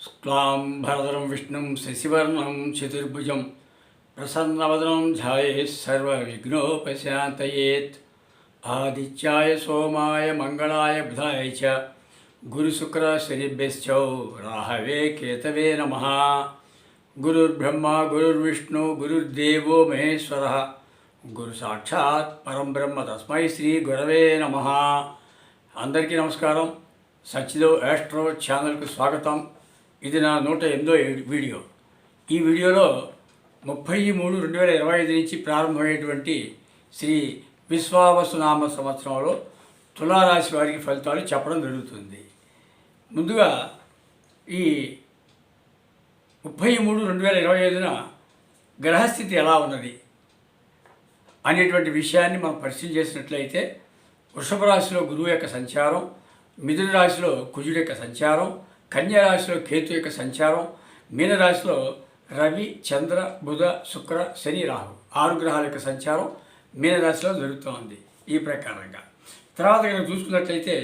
శుక్లాం భరదరం విష్ణుం శశివర్ణం చతుర్భుజం ప్రసన్నవదనం ధ్యాయేత్ సర్వవిఘ్నోపశాంతయేత్ ఆదిత్యాయ సోమాయ మంగళాయ బుధాయ చ గురుశుక్ర శనిభ్యశ్చౌ రాహవే కేతవే నమ గురుర్బ్రహ్మ గురుర్విష్ణు గురుర్దేవో మహేశ్వర గురు సాక్షాత్ పరం బ్రహ్మ తస్మై శ్రీ గురవే నమ అందరికీ నమస్కారం సచిదో యాస్ట్రో ఛానల్కు స్వాగతం ఇది నా నూట ఎనిమిదో వీడియో. ఈ వీడియోలో ముప్పై మూడు రెండు వేల ఇరవై ఐదు నుంచి ప్రారంభమైనటువంటి శ్రీ విశ్వావసునామ సంవత్సరంలో తులారాశి వారికి ఫలితాలు చెప్పడం జరుగుతుంది. ముందుగా ఈ ముప్పై మూడు రెండు వేల ఇరవై ఐదున గ్రహస్థితి ఎలా ఉన్నది అనేటువంటి విషయాన్ని మనం పరిశీలన చేసినట్లయితే వృషభ రాశిలో గురువు యొక్క సంచారం మిథున రాశిలో కుజుడు యొక్క సంచారం కన్యారాశిలో కేతు యొక్క సంచారం మీనరాశిలో రవి చంద్ర బుధ శుక్ర శని రాహు ఆరు గ్రహాల యొక్క సంచారం మీనరాశిలో జరుగుతోంది ఈ ప్రకారంగా. తర్వాత కనుక చూసుకున్నట్లయితే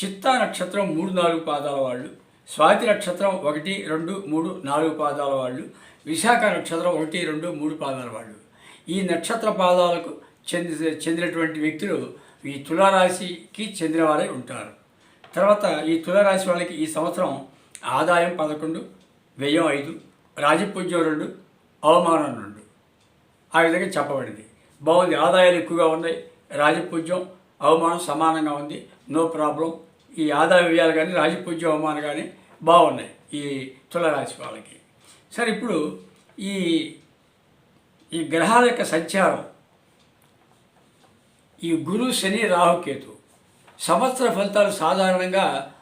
చిత్తా నక్షత్రం మూడు నాలుగు పాదాల వాళ్ళు స్వాతి నక్షత్రం ఒకటి రెండు మూడు నాలుగు పాదాల వాళ్ళు విశాఖ నక్షత్రం ఒకటి రెండు మూడు పాదాల వాళ్ళు. ఈ నక్షత్ర పాదాలకు చెంది చెందినటువంటి వ్యక్తులు ఈ తులారాశికి చెందిన వారే ఉంటారు. తర్వాత ఈ తులారాశి వాళ్ళకి ఈ సంవత్సరం ఆదాయం పదకొండు వ్యయం ఐదు రాజపూజ్యం రెండు అవమానం రెండు. ఆ విధంగా చెప్పబడింది. బాగుంది. ఆదాయాలు ఎక్కువగా ఉన్నాయి. రాజపూజ్యం అవమానం సమానంగా ఉంది. No problem. ఈ ఆదాయ వ్యయాలు కానీ రాజపూజ్యం అవమానం కానీ బాగున్నాయి ఈ తులరాశి వాళ్ళకి. సరే ఇప్పుడు ఈ ఈ గ్రహాల యొక్క సంచారం. ఈ గురు శని రాహుకేతు సంవత్సర ఫలితాలు సాధారణంగా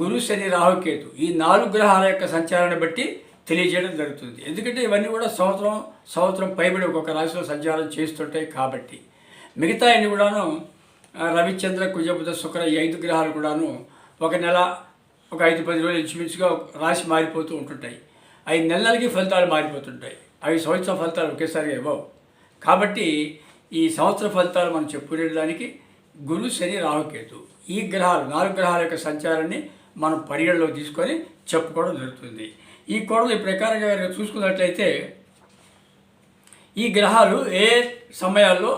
గురు శని రాహుకేతు ఈ నాలుగు గ్రహాల యొక్క సంచారాన్ని బట్టి తెలియజేయడం జరుగుతుంది. ఎందుకంటే ఇవన్నీ కూడా సంవత్సరం సంవత్సరం పైబడి ఒక్కొక్క రాశిలో సంచారం చేస్తుంటాయి కాబట్టి. మిగతా అన్ని కూడాను రవిచంద్ర కుజబుధ శుక్ర ఈ ఐదు గ్రహాలు కూడాను ఒక నెల ఒక ఐదు పది రోజులు ఇంచుమించుగా ఒక రాశి మారిపోతూ ఉంటుంటాయి. ఐదు నెలలకి ఫలితాలు మారిపోతుంటాయి. అవి సంవత్సరం ఫలితాలు ఒకేసారి ఇవ్వవు. కాబట్టి ఈ సంవత్సర ఫలితాలు మనం చెప్పుకునేదానికి గురు శని రాహుకేతు ఈ గ్రహాలు నాలుగు గ్రహాల యొక్క సంచారాన్ని మనం పరిగణలోకి తీసుకొని చెప్పుకోవడం జరుగుతుంది. ఈ కోడలు ఈ ప్రకారంగా చూసుకున్నట్లయితే ఈ గ్రహాలు ఏ సమయాల్లో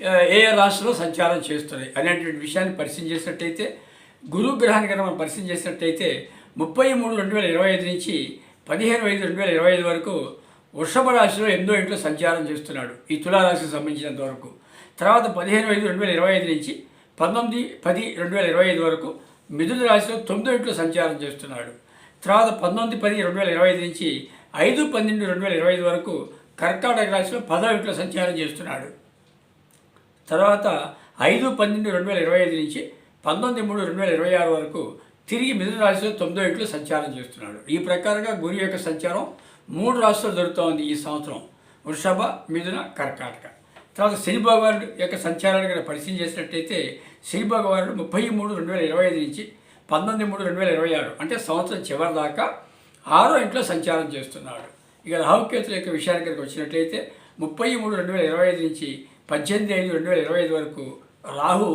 ఏ ఏ రాశిలో సంచారం చేస్తున్నాయి అనేటువంటి విషయాన్ని పరిశీలన చేసినట్టయితే గురు గ్రహాన్ని కనుక మనం పరిశీలన చేసినట్టయితే ముప్పై మూడు రెండు వేల ఇరవై ఐదు నుంచి పదిహేను ఐదు రెండు వేల ఇరవై ఐదు వరకు వృషభ రాశిలో ఎనిమిదో ఇంట్లో సంచారం చేస్తున్నాడు. ఈ తులారాశికి సంబంధించినంత వరకు. తర్వాత పదిహేను ఐదు రెండు వేల ఇరవై ఐదు నుంచి పంతొమ్మిది పది రెండు వేల ఇరవై ఐదు వరకు మిథున రాశిలో తొమ్మిదో ఇంట్లో సంచారం చేస్తున్నాడు. తర్వాత పంతొమ్మిది పది రెండు వేల ఇరవై ఐదు నుంచి ఐదు పన్నెండు రెండు వేల ఇరవై ఐదు వరకు కర్కాటక రాశిలో పదో ఇంట్లో సంచారం చేస్తున్నాడు. తర్వాత ఐదు పన్నెండు రెండు వేల ఇరవై ఐదు నుంచి పంతొమ్మిది మూడు రెండు వేల ఇరవై ఆరు వరకు తిరిగి మిథున రాశిలో తొమ్మిదో ఇంట్లో సంచారం చేస్తున్నాడు. ఈ ప్రకారంగా గురు యొక్క సంచారం మూడు రాష్ట్రాలు జరుగుతోంది ఈ సంవత్సరం. వృషభ మిథున కర్కాటక. తర్వాత శని భగవానుడు యొక్క సంచారాన్ని కనుక పరిశీలన చేసినట్టయితే శని భగవానుడు ముప్పై మూడు రెండు వేల ఇరవై ఐదు నుంచి పంతొమ్మిది మూడు రెండు వేల ఇరవై ఆరు అంటే సంవత్సరం చివరి దాకా ఆరో ఇంట్లో సంచారం చేస్తున్నాడు. ఇక రాహుకేతుల యొక్క విషయానికి కనుక వచ్చినట్లయితే ముప్పై మూడు రెండు వేల ఇరవై ఐదు నుంచి పద్దెనిమిది ఐదు రెండు వేల ఇరవై ఐదు వరకు రాహు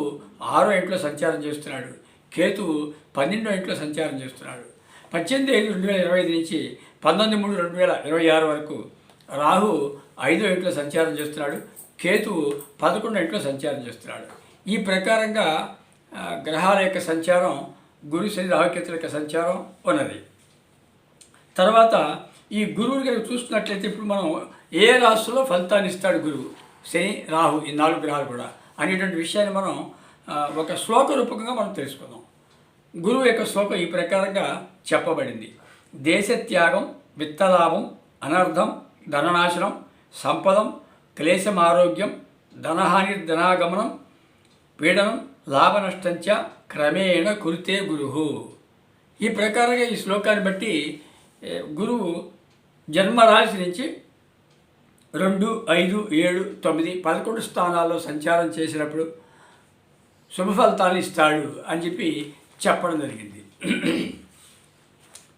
ఆరో ఇంట్లో సంచారం చేస్తున్నాడు. కేతువు పన్నెండో ఇంట్లో సంచారం చేస్తున్నాడు. పద్దెనిమిది ఐదు రెండు వేల ఇరవై ఐదు నుంచి పంతొమ్మిది మూడు రెండు వేల ఇరవై ఆరు వరకు రాహు ఐదో ఇంట్లో సంచారం చేస్తున్నాడు. కేతువు పదకొండో ఇంట్లో సంచారం చేస్తున్నాడు. ఈ ప్రకారంగా గ్రహాల యొక్క సంచారం గురు శని రాహుకేతుల యొక్క సంచారం ఉన్నది. తర్వాత ఈ గురువుని కనుక చూసుకున్నట్లయితే ఇప్పుడు మనం ఏ రాశిలో ఫలితాన్ని ఇస్తాడు గురువు? శని రాహు ఈ నాలుగు గ్రహాలు కూడా అనేటువంటి విషయాన్ని మనం ఒక శ్లోక రూపకంగా మనం తెలుసుకుందాం. గురువు యొక్క శ్లోకం ఈ ప్రకారంగా చెప్పబడింది. దేశత్యాగం విత్తలాభం అనర్థం ధననాశనం సంపదం క్లేశం ఆరోగ్యం ధనహాని ధనాగమనం పీడనం లాభనష్టంచ క్రమేణ కురితే గురువు ఈ ప్రకారంగా ఈ శ్లోకాన్ని బట్టి గురువు జన్మరాశి నుంచి రెండు ఐదు ఏడు తొమ్మిది పదకొండు స్థానాల్లో సంచారం చేసినప్పుడు శుభ ఫలితాలు ఇస్తాడు అని చెప్పి చెప్పడం జరిగింది.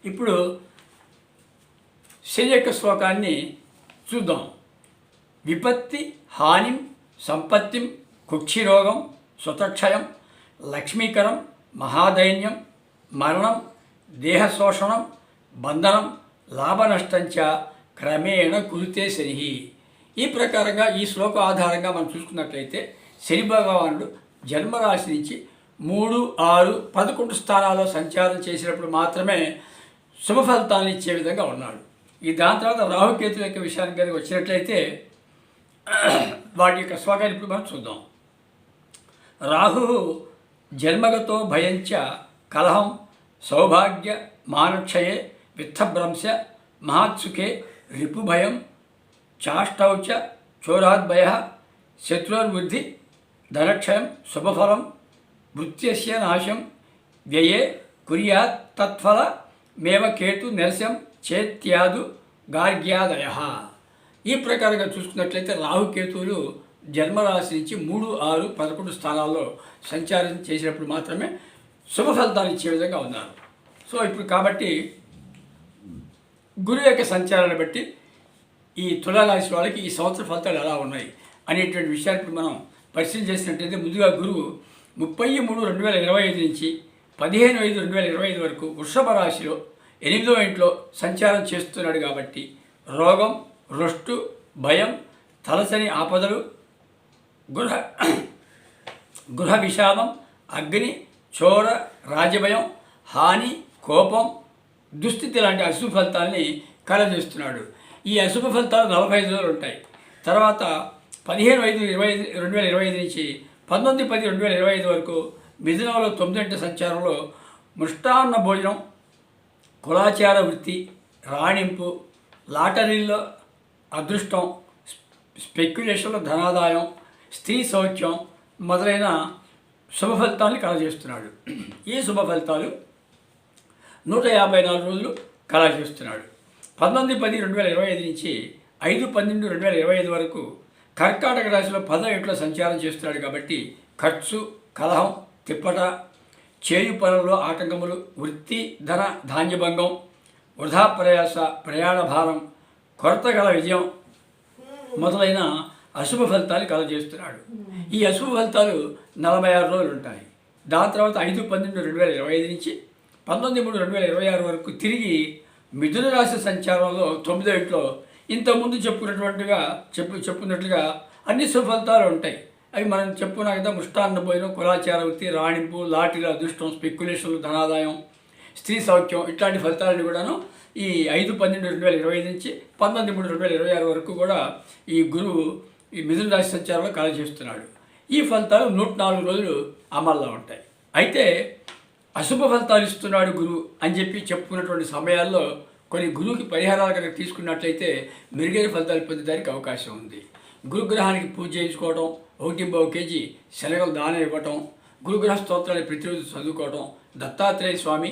ఇప్పుడు శని యొక్క శ్లోకాన్ని చూద్దాం. విపత్తి హానిం సంపత్తిం కుక్షిరోగం సుతక్షయం లక్ష్మీకరం మహాదైన్యం మరణం దేహశోషణం బంధనం లాభనష్టంచ క్రమేణ కురితే శని ఈ ప్రకారంగా ఈ శ్లోక ఆధారంగా మనం చూసుకున్నట్లయితే శని భగవానుడు జన్మరాశి నుంచి మూడు ఆరు పదకొండు స్థానాల్లో సంచారం చేసినప్పుడు మాత్రమే శుభ ఫలితాలను ఇచ్చే విధంగా ఉన్నాడు. ఈ దాని తర్వాత రాహుకేతు యొక్క విషయానికి కనుక వచ్చినట్లయితే వాటి యొక్క స్వాగాన్ని ఇప్పుడు మనం చూద్దాం. రాహు జన్మగతో భయంచ కలహం సౌభాగ్య మానక్షయే విత్తభ్రంశ మహాత్సుఖే రిపుభయం చాష్టౌచ చోరాద్భయ శత్రుర్వృద్ధి ధనక్షయం శుభఫలం వృత్యస్య నాశం వ్యయే కుర్యాత్ తత్ఫల మేవ కేతు నిరసం చేత్యాదు గార్గ్యాదయ. ఈ ప్రకారంగా చూసుకున్నట్లయితే రాహుకేతువులు జన్మరాశి నుంచి మూడు ఆరు పదకొండు స్థానాల్లో సంచారం చేసినప్పుడు మాత్రమే శుభ ఫలితాలు ఇచ్చే విధంగా ఉన్నారు. సో ఇప్పుడు కాబట్టి గురువు యొక్క సంచారాన్ని బట్టి ఈ తులారాశి వాళ్ళకి ఈ సంవత్సర ఫలితాలు ఎలా ఉన్నాయి అనేటువంటి విషయాన్ని ఇప్పుడు మనం పరిశీలన చేసినట్టయితే ముందుగా గురువు ముప్పై మూడు రెండు వేల ఇరవై ఐదు నుంచి పదిహేను ఐదు రెండు వేల ఇరవై ఐదు వరకు వృషభ రాశిలో ఎనిమిదో ఇంట్లో సంచారం చేస్తున్నాడు కాబట్టి రోగం రొష్టు భయం తలసని ఆపదలు గృహ గృహ విషాదం అగ్ని చోర రాజభయం హాని కోపం దుస్థితి లాంటి అశుభ ఫలితాల్ని కలజేస్తున్నాడు. ఈ అశుభ ఫలితాలు నలభై ఐదు రోజులు ఉంటాయి. తర్వాత పదిహేను ఐదు ఇరవై ఐదు రెండు వేల ఇరవై ఐదు నుంచి పంతొమ్మిది పది రెండు వేల ఇరవై ఐదు వరకు మిథునంలో తొమ్మిది సంచారంలో మృష్టాన్న భోజనం కులాచార వృత్తి రాణింపు లాటరీల్లో అదృష్టం. స్పెక్యులేషన్లో ధనాదాయం స్త్రీ సౌఖ్యం మొదలైన శుభ ఫలితాన్ని కలజేస్తున్నాడు ఈ శుభ ఫలితాలు నూట యాభై నాలుగు రోజులు కలజేస్తున్నాడు పంతొమ్మిది పది రెండు వేల ఇరవై ఐదు నుంచి ఐదు పన్నెండు రెండు వేల ఇరవై ఐదు వరకు కర్కాటక రాశిలో పదో ఇంట్లో సంచారం చేస్తున్నాడు కాబట్టి ఖర్చు కలహం తిప్పట చేయు పనుల్లో ఆటంకములు వృత్తి ధన ధాన్యభంగం వృధా ప్రయాస ప్రయాణ భారం కొరత గల విజయం మొదలైన అశుభ ఫలితాలు కలజేస్తున్నాడు ఈ అశుభ ఫలితాలు నలభై ఆరు రోజులు ఉంటాయి. దాని తర్వాత ఐదు పన్నెండు రెండు వేల ఇరవై ఐదు నుంచి పంతొమ్మిది మూడు రెండు వేల ఇరవై ఆరు వరకు తిరిగి మిథున రాశి సంచారంలో తొమ్మిదో ఇంట్లో ఇంతకుముందు చెప్పుకున్నటువంటిగా చెప్పు చెప్పుకున్నట్లుగా అన్ని శుభ ఫలితాలు ఉంటాయి. అవి మనం చెప్పుకున్నా కదా ముష్టాన్న భోజనం కులాచార వృత్తి రాణింపు లాటరీల అదృష్టం స్పెక్యులేషన్లు ధనాదాయం స్త్రీ సౌఖ్యం ఇట్లాంటి ఫలితాలను కూడాను ఈ ఐదు పన్నెండు రెండు వేల ఇరవై ఐదు నుంచి పంతొమ్మిది మూడు రెండు వేల ఇరవై ఆరు వరకు కూడా ఈ గురువు ఈ మిథున రాశి సంచారంలో కలచేస్తున్నాడు ఈ ఫలితాలు నూట నాలుగు రోజులు అమల్లో ఉంటాయి. అయితే అశుభ ఫలితాలు ఇస్తున్నాడు గురువు అని చెప్పి చెప్పుకున్నటువంటి సమయాల్లో కొన్ని గురువుకి పరిహారాలు కనుక తీసుకున్నట్లయితే మెరుగైన ఫలితాలు పొందడానికి అవకాశం ఉంది. గురుగ్రహానికి పూజ చేయించుకోవడం ఒకటి బావు కేజీ శనగలు దానం ఇవ్వటం గురుగ్రహ స్తోత్రాన్ని ప్రతిరోజు చదువుకోవడం దత్తాత్రేయ స్వామి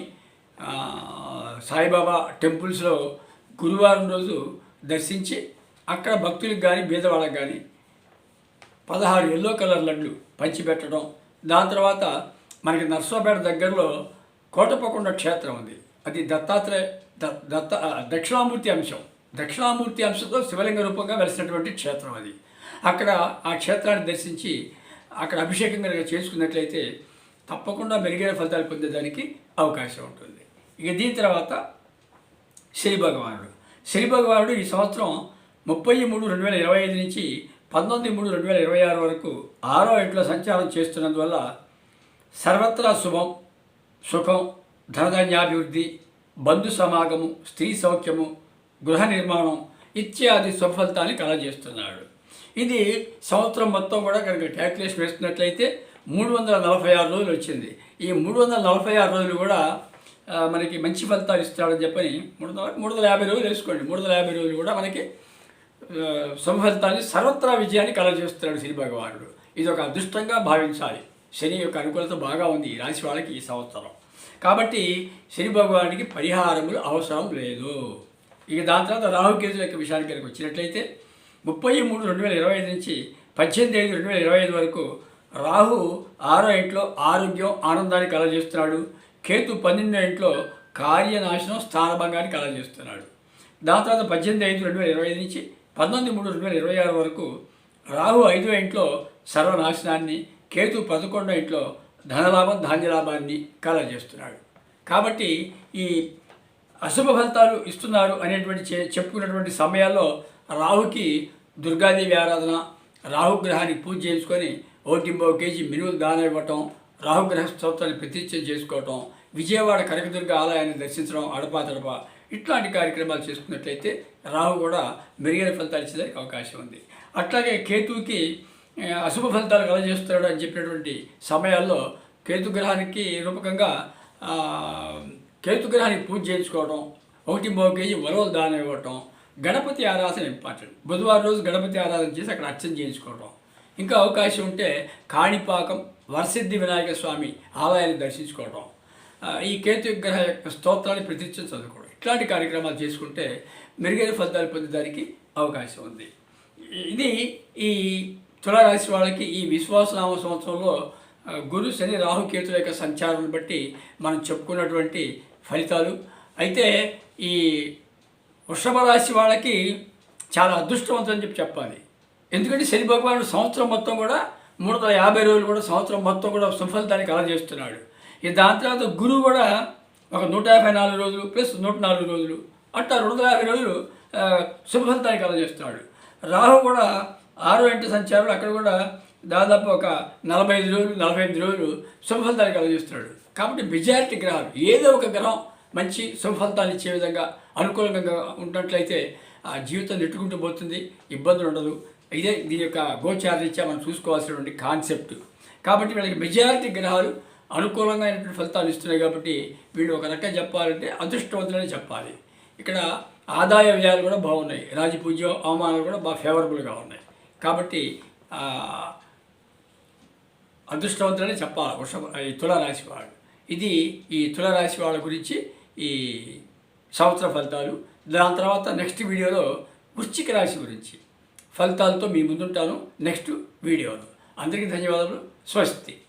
సాయిబాబా టెంపుల్స్లో గురువారం రోజు దర్శించి అక్కడ భక్తులకు కానీ బీదవాళ్ళకి కానీ పదహారు ఎల్లో కలర్ లడ్లు పంచిపెట్టడం దాని తర్వాత మనకి నర్సాపేట దగ్గరలో కోటపకొండ క్షేత్రం ఉంది. అది దత్తాత్రేయ ద- దత్త దక్షిణామూర్తి అంశం. దక్షిణామూర్తి అంశంతో శివలింగ రూపంగా వెలిసినటువంటి క్షేత్రం అది. అక్కడ ఆ క్షేత్రాన్ని దర్శించి అక్కడ అభిషేకం కనుక చేసుకున్నట్లయితే తప్పకుండా మెరుగైన ఫలితాలు పొందేదానికి అవకాశం ఉంటుంది. ఇక దీని తర్వాత శని భగవానుడు. శని భగవానుడు ఈ సంవత్సరం ముప్పై మూడు రెండు వేల ఇరవై ఐదు నుంచి పంతొమ్మిది మూడు రెండు వేల ఇరవై ఆరు వరకు ఆరో ఇంట్లో సంచారం చేస్తున్నందువల్ల సర్వత్రా శుభం సుఖం ధనధాన్యాభివృద్ధి బంధు సమాగము స్త్రీ సౌఖ్యము గృహ నిర్మాణం ఇత్యాది సుఫలితాన్ని కలజేస్తున్నాడు ఇది సంవత్సరం మొత్తం కూడా కనుక క్యాల్కులేషన్ వేస్తున్నట్లయితే మూడు వందల నలభై ఆరు రోజులు వచ్చింది. ఈ మూడు వందల నలభై ఆరు రోజులు కూడా మనకి మంచి ఫలితాలు ఇస్తాడని చెప్పని మూడు వందల మూడు వందల యాభై రోజులు వేసుకోండి. మూడు వందల యాభై రోజులు కూడా మనకి ఆ, సర్వత్రా విజయాన్ని కలజేస్తున్నాడు శ్రీ భగవానుడు. ఇది ఒక అదృష్టంగా భావించాలి. శని యొక్క అనుకూలత బాగా ఉంది ఈ రాశి వాళ్ళకి ఈ సంవత్సరం. కాబట్టి శని భగవానికి పరిహారములు అవసరం లేదు. ఇక దాని తర్వాత రాహుకేతు యొక్క విషయానికి కనుక వచ్చినట్లయితే ముప్పై మూడు రెండు వేల ఇరవై ఐదు నుంచి పద్దెనిమిది ఐదు రెండు వేల ఇరవై ఐదు వరకు రాహు ఆరో ఇంట్లో ఆరోగ్యం ఆనందాన్ని కలజేస్తున్నాడు కేతు పన్నెండో ఇంట్లో కార్యనాశనం స్థానభంగాన్ని కలగజేస్తున్నాడు. దాని తర్వాత పద్దెనిమిది ఐదు రెండు వేల ఇరవై ఐదు నుంచి పంతొమ్మిది మూడు రెండు వేల ఇరవై ఆరు వరకు రాహు ఐదో ఇంట్లో సర్వనాశనాన్ని కేతు పదకొండో ఇంట్లో ధనలాభం ధాన్యలాభాన్ని కలగజేస్తున్నాడు. కాబట్టి ఈ అశుభ ఫలితాలు ఇస్తున్నారు అనేటువంటి చెప్పుకున్నటువంటి సమయాల్లో రాహుకి దుర్గాదేవి ఆరాధన రాహుగ్రహానికి పూజ చేసుకొని ఓటింబో కేజీ మినువులు దానం ఇవ్వటం రాహుగ్రహ స్తోత్రాన్ని ప్రతిష్ఠ చేసుకోవటం విజయవాడ కనకదుర్గ ఆలయాన్ని దర్శించడం అడపా తడప ఇట్లాంటి కార్యక్రమాలు చేసుకున్నట్లయితే రాహు కూడా మెరుగైన ఫలితాలు ఇచ్చేదానికి అవకాశం ఉంది. అట్లాగే కేతువుకి అశుభ ఫలితాలు కలగజేస్తున్నాడు అని చెప్పినటువంటి సమయాల్లో కేతుగ్రహానికి రూపకంగా కేతుగ్రహానికి పూజ చేయించుకోవడం ఒకటి మూడు కేజీ వరవలు దానం ఇవ్వటం గణపతి ఆరాధన ఇంపార్టెంట్. బుధవారం రోజు గణపతి ఆరాధన చేసి అక్కడ అర్చన చేయించుకోవడం ఇంకా అవకాశం ఉంటే కాణిపాకం వరసిద్ధి వినాయక స్వామి ఆలయాన్ని దర్శించుకోవడం ఈ కేతు విగ్రహ యొక్క స్తోత్రాన్ని ప్రతిష్టం చదువుకోవడం. ఇట్లాంటి కార్యక్రమాలు చేసుకుంటే మెరుగైన ఫలితాలు పొందడానికి అవకాశం ఉంది. ఇది ఈ తులారాశి వాళ్ళకి ఈ విశ్వాసనామ సంవత్సరంలో గురు శని రాహుకేతుల యొక్క సంచారాన్ని బట్టి మనం చెప్పుకున్నటువంటి ఫలితాలు. అయితే ఈ వృషభ రాశి వాళ్ళకి చాలా అదృష్టవంతం అని చెప్పి చెప్పాలి. ఎందుకంటే శని భగవానుడు సంవత్సరం మొత్తం కూడా మూడు వందల యాభై రోజులు కూడా సంవత్సరం మొత్తం కూడా సుఫలితానికి కలగజేస్తున్నాడు. ఈ దాని తర్వాత గురువు కూడా ఒక నూట యాభై నాలుగు రోజులు ప్లస్ నూట నాలుగు రోజులు అట్లా రెండు వందల యాభై రోజులు ఆ, శుభఫలితాన్ని కలగజేస్తున్నాడు. రాహు కూడా ఆరో ఎంటి సంచారంలో అక్కడ కూడా దాదాపు ఒక నలభై ఐదు రోజులు నలభై ఐదు రోజులు శుభఫలితాన్ని కలగజేస్తున్నాడు. కాబట్టి మెజారిటీ గ్రహాలు ఏదో ఒక గ్రహం మంచి శుభఫలితాలు ఇచ్చే విధంగా అనుకూలంగా ఉన్నట్లయితే ఆ జీవితం నెట్టుకుంటూ పోతుంది ఇబ్బందులు ఉండదు. ఇదే దీని యొక్క గోచారీత్యా మనం చూసుకోవాల్సినటువంటి కాన్సెప్ట్. కాబట్టి వీళ్ళకి మెజారిటీ గ్రహాలు అనుకూలంగా అయినటువంటి ఫలితాలు ఇస్తున్నాయి కాబట్టి వీళ్ళు ఒక రకంగా చెప్పాలంటే అదృష్టవంతులనే చెప్పాలి. ఇక్కడ ఆదాయ వ్యయాలు కూడా బాగున్నాయి. రాజపూజ్యం అవమానాలు కూడా బాగా ఫేవరబుల్గా ఉన్నాయి. కాబట్టి అదృష్టవంతులనే చెప్పాలి. వృషభ ఈ తులారాశి వాళ్ళు. ఇది ఈ తులారాశి వాళ్ళ గురించి ఈ సంవత్సర ఫలితాలు. దాని తర్వాత నెక్స్ట్ వీడియోలో వృశ్చిక రాశి గురించి. ఫలితాలతో మీ ముందుంటాను. నెక్స్ట్ వీడియోలో. అందరికీ ధన్యవాదాలు స్వస్తి.